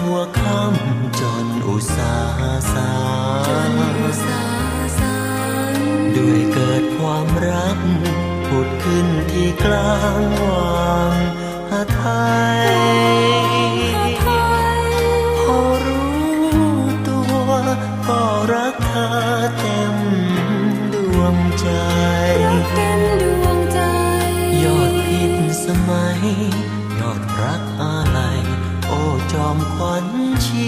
หัวค่ำจนอุตสาสาจนอุตสาสารด้วยเกิดความรักผุดขึ้นที่กลางวังหาไทยพอรู้ตัวก็รักเธอเต็มดวงใจยอดพิษสมัย อดรักอะไรโอ้จอมขวัญชี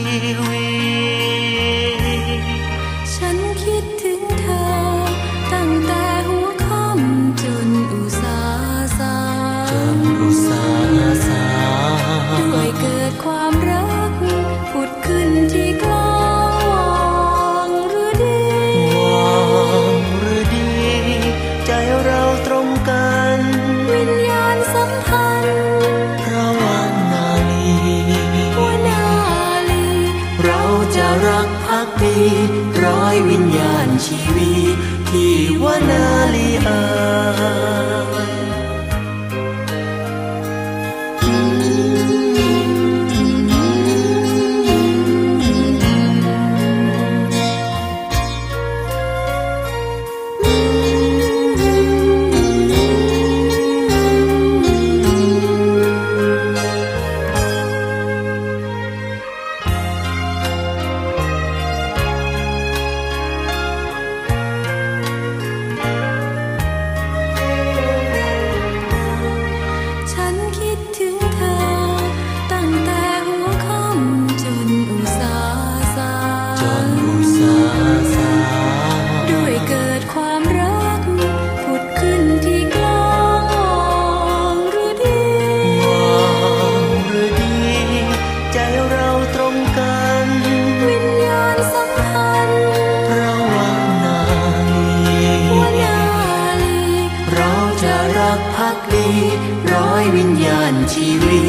จะรักพักดีร้อยวิญญาณชีวีที่วนาลีอา จนอุตสาสาด้วยเกิดความรักผุดขึ้นที่กลางวังหรือดีหวังหรือดี ใจเราตรงกัน วิญญาณสัมพันธ์ระว่างนาลีหัวนาลีเราจะรักพักดี ร้อยวิญญาณชีวี